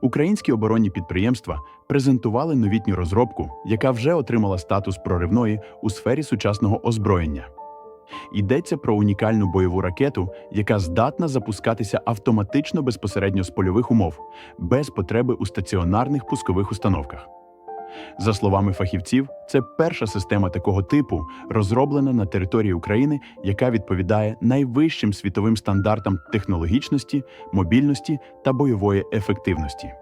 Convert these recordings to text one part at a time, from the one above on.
Українські оборонні підприємства презентували новітню розробку, яка вже отримала статус проривної у сфері сучасного озброєння. Йдеться про унікальну бойову ракету, яка здатна запускатися автоматично безпосередньо з польових умов, без потреби у стаціонарних пускових установках. За словами фахівців, це перша система такого типу, розроблена на території України, яка відповідає найвищим світовим стандартам технологічності, мобільності та бойової ефективності.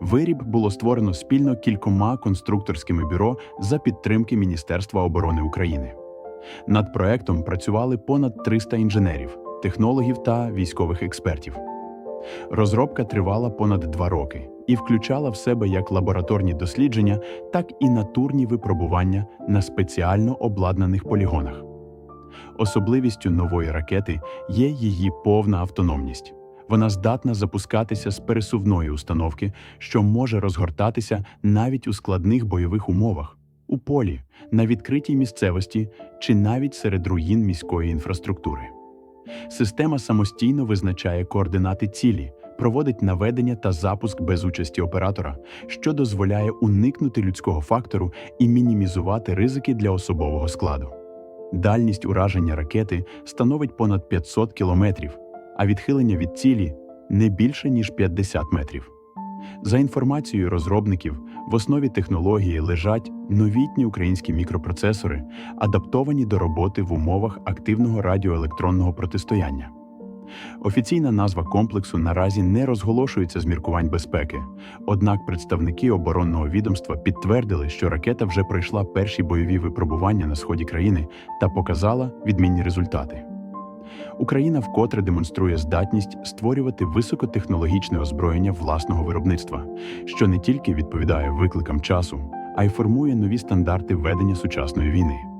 Виріб було створено спільно кількома конструкторськими бюро за підтримки Міністерства оборони України. Над проектом працювали понад 300 інженерів, технологів та військових експертів. Розробка тривала понад два роки і включала в себе як лабораторні дослідження, так і натурні випробування на спеціально обладнаних полігонах. Особливістю нової ракети є її повна автономність. Вона здатна запускатися з пересувної установки, що може розгортатися навіть у складних бойових умовах, у полі, на відкритій місцевості чи навіть серед руїн міської інфраструктури. Система самостійно визначає координати цілі, проводить наведення та запуск без участі оператора, що дозволяє уникнути людського фактору і мінімізувати ризики для особового складу. Дальність ураження ракети становить понад 500 кілометрів, а відхилення від цілі не більше ніж 50 метрів. За інформацією розробників, в основі технології лежать новітні українські мікропроцесори, адаптовані до роботи в умовах активного радіоелектронного протистояння. Офіційна назва комплексу наразі не розголошується з міркувань безпеки. Однак представники оборонного відомства підтвердили, що ракета вже пройшла перші бойові випробування на сході країни та показала відмінні результати. Україна вкотре демонструє здатність створювати високотехнологічне озброєння власного виробництва, що не тільки відповідає викликам часу, а й формує нові стандарти ведення сучасної війни.